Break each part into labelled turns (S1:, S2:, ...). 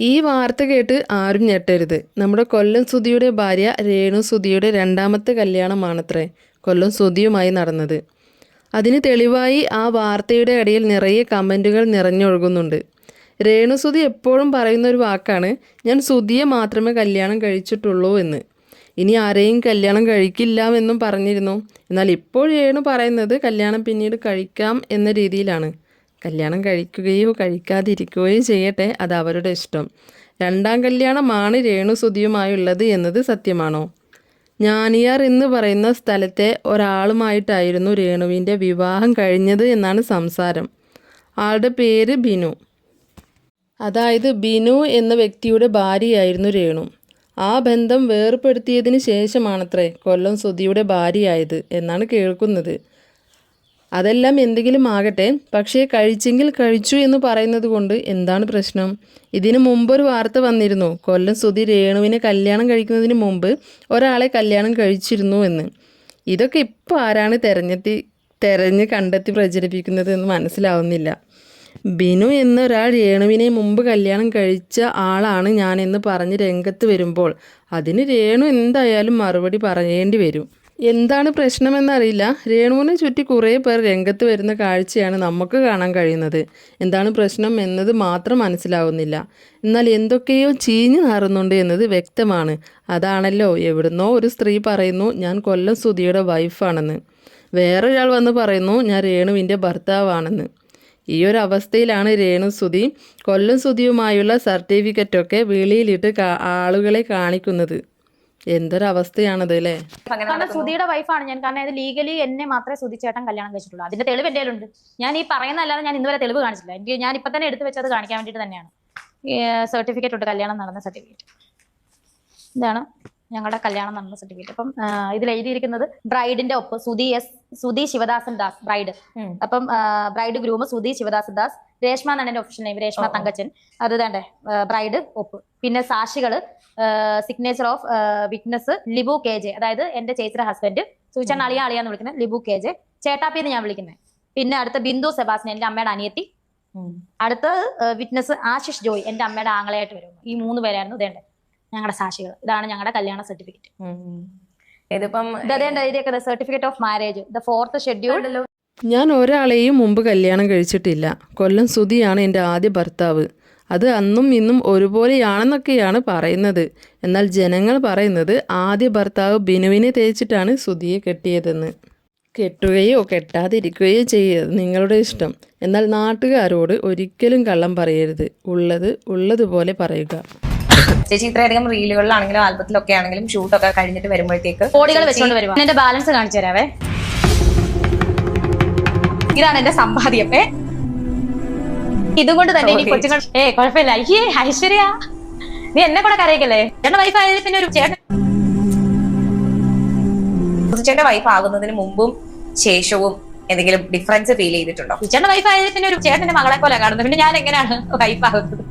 S1: ഈ വാർത്ത കേട്ട് ആരും ഞെട്ടരുത്. നമ്മുടെ കൊല്ലം സുധിയുടെ ഭാര്യ രേണു സുധിയുടെ രണ്ടാമത്തെ കല്യാണമാണത്രേ കൊല്ലം സുധിയുമായി നടന്നത്. അതിന് തെളിവായി ആ വാർത്തയുടെ ഇടയിൽ നിറയെ കമന്റുകൾ നിറഞ്ഞൊഴുകുന്നുണ്ട്. രേണു സുധി എപ്പോഴും പറയുന്ന ഒരു വാക്കാണ് ഞാൻ സുധിയെ മാത്രമേ കല്യാണം കഴിച്ചിട്ടുള്ളൂ എന്ന്. ഇനി ആരെയും കല്യാണം കഴിക്കില്ല എന്നും പറഞ്ഞിരുന്നു. എന്നാൽ ഇപ്പോൾ രേണു പറയുന്നത് കല്യാണം പിന്നീട് കഴിക്കാം എന്ന രീതിയിലാണ്. കല്യാണം കഴിക്കുകയോ കഴിക്കാതിരിക്കുകയോ ചെയ്യട്ടെ അത് അവരുടെ ഇഷ്ടം. രണ്ടാം കല്യാണമാണ് രേണുസുതിയുമായുള്ളത് എന്നത് സത്യമാണോ? ഞാനിയാർ എന്ന് പറയുന്ന സ്ഥലത്തെ ഒരാളുമായിട്ടായിരുന്നു രേണുവിന്റെ വിവാഹം കഴിഞ്ഞത് എന്നാണ് സംസാരം. ആളുടെ പേര് ബിനു. അതായത് ബിനു എന്ന വ്യക്തിയുടെ ഭാര്യയായിരുന്നു രേണു. ആ ബന്ധം വേർപ്പെടുത്തിയതിന് ശേഷമാണത്രേ കൊല്ലം സുധിയുടെ ഭാര്യയായത് എന്നാണ് കേൾക്കുന്നത്. അതെല്ലാം എന്തെങ്കിലും ആകട്ടെ പക്ഷേ കഴിച്ചെങ്കിൽ കഴിച്ചു എന്ന് പറയുന്നത് കൊണ്ട് എന്താണ് പ്രശ്നം? ഇതിനു മുമ്പൊരു വാർത്ത വന്നിരുന്നു കൊല്ലം സുധി രേണുവിനെ കല്യാണം കഴിക്കുന്നതിന് മുമ്പ് ഒരാളെ കല്യാണം കഴിച്ചിരുന്നു എന്ന്. ഇതൊക്കെ ഇപ്പോൾ ആരാണ് തെരഞ്ഞെത്തി തെരഞ്ഞ് കണ്ടെത്തി പ്രചരിപ്പിക്കുന്നത് എന്ന് മനസ്സിലാവുന്നില്ല. ബിനു എന്നൊരാൾ രേണുവിനെ മുമ്പ് കല്യാണം കഴിച്ച ആളാണ് ഞാനെന്ന് പറഞ്ഞ് രംഗത്ത് വരുമ്പോൾ അതിന് രേണു എന്തായാലും മറുപടി പറയേണ്ടി വരും. എന്താണ് പ്രശ്നമെന്നറിയില്ല. രേണുവിനെ ചുറ്റി കുറേ പേർ രംഗത്ത് വരുന്ന കാഴ്ചയാണ് നമുക്ക് കാണാൻ കഴിയുന്നത്. എന്താണ് പ്രശ്നം എന്നത് മാത്രം മനസ്സിലാവുന്നില്ല. എന്നാൽ എന്തൊക്കെയോ ചീഞ്ഞു നാറുന്നുണ്ട് എന്നത് വ്യക്തമാണ്. അതാണല്ലോ എവിടുന്നോ ഒരു സ്ത്രീ പറയുന്നു ഞാൻ കൊല്ലം സുധിയുടെ വൈഫാണെന്ന്. വേറൊരാൾ വന്ന് പറയുന്നു ഞാൻ രേണുവിന്റെ ഭർത്താവാണെന്ന്. ഈ ഒരു അവസ്ഥയിലാണ് രേണു സുധി കൊല്ലം സുധിയുമായുള്ള സർട്ടിഫിക്കറ്റൊക്കെ വെളിയിലിട്ട് ആളുകളെ കാണിക്കുന്നത്. എന്തൊരവസ്ഥയാണത് അല്ലേ
S2: കാരണം സുധിയുടെ വൈഫാണ് ഞാൻ. കാരണം ഇത് ലീഗലി എന്നെ മാത്രമേ സുധി ചേട്ടൻ കല്യാണം കഴിച്ചിട്ടുള്ളൂ. അതിന്റെ തെളിവ് എന്റെ ഉണ്ട് ഞാൻ ഈ പറയുന്ന അല്ലാതെ ഞാൻ ഇന്നുവരെ തെളിവ് കാണിച്ചില്ല എനിക്ക് ഞാൻ ഇപ്പൊ തന്നെ എടുത്തു വെച്ചത് കാണിക്കാൻ വേണ്ടിയിട്ട് തന്നെയാണ്. സർട്ടിഫിക്കറ്റ് ഉണ്ട്. കല്യാണം നടന്ന സർട്ടിഫിക്കറ്റ് ഇതാണ്. ഞങ്ങളുടെ കല്യാണം നടന്ന സർട്ടിഫിക്കറ്റ് അപ്പം ഇതിൽ എഴുതിയിരിക്കുന്നത് ബ്രൈഡിന്റെ ഒപ്പ് സുധി എസ് സുധി ശിവദാസൻ ദാസ് ബ്രൈഡ് അപ്പം ബ്രൈഡ് ഗ്രൂം സുധി ശിവദാസൻ ദാസ് രേഷ്മ എന്നാണ് എന്റെ ഒഫീഷ്യൽ നെയിം രേഷ്മ തങ്കച്ചൻ. അത് വേണ്ടേ ബ്രൈഡ് ഒപ്പ്. പിന്നെ സാക്ഷികൾ signature of witness Libu K J. അതായത് എന്റെ ചേച്ചിയുടെ ഹസ്ബൻഡ് സൂചന അളിയ അളിയാന്ന് വിളിക്കുന്നത് ലിബു കെ ജെ. ചേട്ടാപ്പി എന്ന് ഞാൻ വിളിക്കുന്നത് പിന്നെ അടുത്ത ബിന്ദു സെബാസ്റ്റിൻ എന്റെ അമ്മയുടെ അനിയത്തി. അടുത്ത വിറ്റ്നസ് ആശിഷ് ജോയ് എന്റെ അമ്മയുടെ ആങ്ങളയായിട്ട് വരും ഈ മൂന്ന് പേരായിരുന്നു ഇതേണ്ട. ഞങ്ങളുടെ സാക്ഷികൾ ഇതാണ് ഞങ്ങളുടെ കല്യാണ സർട്ടിഫിക്കറ്റ്.
S3: ഇതിപ്പം
S2: ഇതേണ്ട എഴുതിയൊക്കെ certificate of marriage the fourth schedule.
S1: ഞാൻ ഒരാളെയും മുമ്പ് കല്യാണം കഴിച്ചിട്ടില്ല. കൊല്ലം സുധിയാണ് എന്റെ ആദ്യ ഭർത്താവ്. അത് അന്നും ഇന്നും ഒരുപോലെയാണെന്നൊക്കെയാണ് പറയുന്നത്. എന്നാൽ ജനങ്ങൾ പറയുന്നത് ആദ്യ ഭർത്താവ് ബിനുവിനെ തേച്ചിട്ടാണ് സുധിയെ കെട്ടിയതെന്ന്. കെട്ടുകയോ കെട്ടാതിരിക്കുകയോ ചെയ്യരുത്. നിങ്ങളുടെ ഇഷ്ടം. എന്നാൽ നാട്ടുകാരോട് ഒരിക്കലും കള്ളം പറയരുത്. ഉള്ളത് ഉള്ളതുപോലെ പറയുക.
S3: ചേച്ചി ഇത്രയധികം റീലുകളിലാണെങ്കിലും ആൽബത്തിലൊക്കെ ആണെങ്കിലും ഷൂട്ടൊക്കെ കഴിഞ്ഞിട്ട് വരുമ്പോഴത്തേക്ക്
S2: കോടികൾ വെച്ചോണ്ട് വരുവാ. എന്റെ ബാലൻസ് കാണിച്ചു തരാവേ. ഇതാണ് എന്റെ സമ്പാദ്യം. ഏ? ഇതുകൊണ്ട് തന്നെ ഇനി കൊച്ചുങ്ങൾ ഏ കുഴപ്പമില്ല. അയ്യേ ഐശ്വര്യ. നീ എന്നെ കൂടെ കരയിക്കല്ലേ? ചേട്ടൻ വൈഫ് ആയത് പിന്നെ ഒരു ചേട്ടൻ
S3: ചേട്ടന്റെ വൈഫ് ആകുന്നതിന് മുമ്പും ശേഷവും എന്തെങ്കിലും ഡിഫറൻസ് ഫീൽ ചെയ്തിട്ടുണ്ടോ?
S2: ചേട്ടൻ വൈഫ് ആയത് പിന്നെ ഒരു ചേട്ടന്റെ മകളെ പോലെ കാണുന്നത് പിന്നെ ഞാൻ എങ്ങനെയാണ് വൈഫ് ആകുന്നത്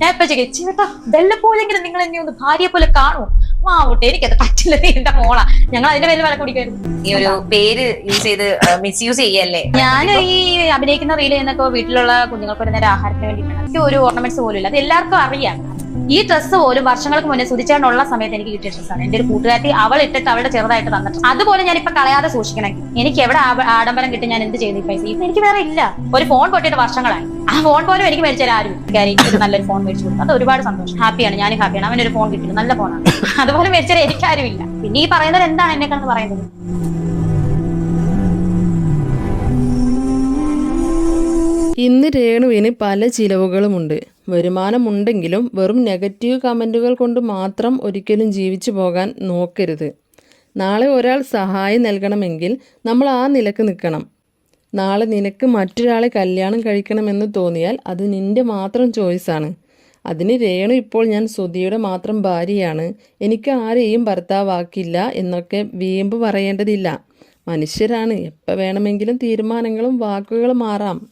S2: ഞാൻ ഇപ്പൊ ചോദിക്കും ചേട്ടാ വല്ലപ്പോലെങ്കിലും നിങ്ങൾ എന്നെ ഒന്ന് ഭാര്യയെ പോലെ കാണൂ മാവട്ടെ എനിക്കത് പറ്റില്ല എന്റെ മോളാ. ഞങ്ങൾ അതിന്റെ പേര് വല കുടിക്കായിരുന്നു
S3: ഈ ഒരു പേര് യൂസ് ചെയ്ത് മിസ് മിസ്യൂസ് ചെയ്യല്ലേ?
S2: ഞാൻ ഈ അഭിനയിക്കുന്ന റീൽ ചെയ്യുന്നൊക്കെ വീട്ടിലുള്ള കുഞ്ഞുങ്ങൾക്ക് ഒരു നേരം ആഹാരത്തിന് വേണ്ടിയിട്ടാണ്. എനിക്ക് ഒരു ഓർണമെന്റ്സ് പോലും ഇല്ല. അത് എല്ലാവർക്കും അറിയാം. ഈ ഡ്രസ്സ് പോലും വർഷങ്ങൾക്ക് മുന്നേ സുധിച്ചാണുള്ള സമയത്ത് എനിക്ക് കിട്ടിയ ഡ്രസ്സാണ് എന്റെ ഒരു കൂട്ടുകാരി അവൾ ഇട്ടിട്ട് അവളുടെ ചെറുതായിട്ട് തന്നിട്ട്. അതുപോലെ ഞാൻ ഇപ്പൊ കളയാതെ സൂക്ഷിക്കണമെങ്കിൽ എനിക്ക് എവിടെ ആഡംബരം കിട്ടി ഞാൻ എന്ത് ചെയ്തു പൈസ? ഇപ്പൊ എനിക്ക് വേറെ ഇല്ല. ഒരു ഫോൺ പൊട്ടിയിട്ട് വർഷങ്ങളായി. ആ ഫോൺ പോലും എനിക്ക് മേടിച്ചു ആരും. എനിക്ക് നല്ലൊരു ഫോൺ മേടിച്ചു കൊടുത്തു. അത് ഒരുപാട് സന്തോഷം. ഹാപ്പിയാണ് ഞാൻ ഹാപ്പിയാണ് അവനൊരു ഫോൺ കിട്ടി നല്ല ഫോണാണ് അതുപോലെ മേടിച്ചാൽ എനിക്കാരും ഇല്ല. പിന്നെ ഈ പറയുന്നത് എന്താണ് എന്നെ കിടന്ന് പറയുന്നത്?
S1: ഇന്ന് രേണുവിന് പല ചിലവുകളുമുണ്ട്. വരുമാനമുണ്ടെങ്കിലും വെറും നെഗറ്റീവ് കമന്റുകൾ കൊണ്ട് മാത്രം ഒരിക്കലും ജീവിച്ചു പോകാൻ നോക്കരുത്. നാളെ ഒരാൾ സഹായം നൽകണമെങ്കിൽ നമ്മൾ ആ നിലയ്ക്ക് നിൽക്കണം. നാളെ നിനക്ക് മറ്റൊരാളെ കല്യാണം കഴിക്കണമെന്ന് തോന്നിയാൽ അത് നിന്റെ മാത്രം ചോയ്സാണ് അതിന് രേണു ഇപ്പോൾ ഞാൻ സുധിയുടെ മാത്രം ഭാര്യയാണ്. എനിക്ക് ആരെയും ഭർത്താവാക്കില്ല എന്നൊക്കെ വീമ്പ് പറയേണ്ടതില്ല. മനുഷ്യരാണ്. എപ്പോൾ വേണമെങ്കിലും തീരുമാനങ്ങളും വാക്കുകളും മാറാം.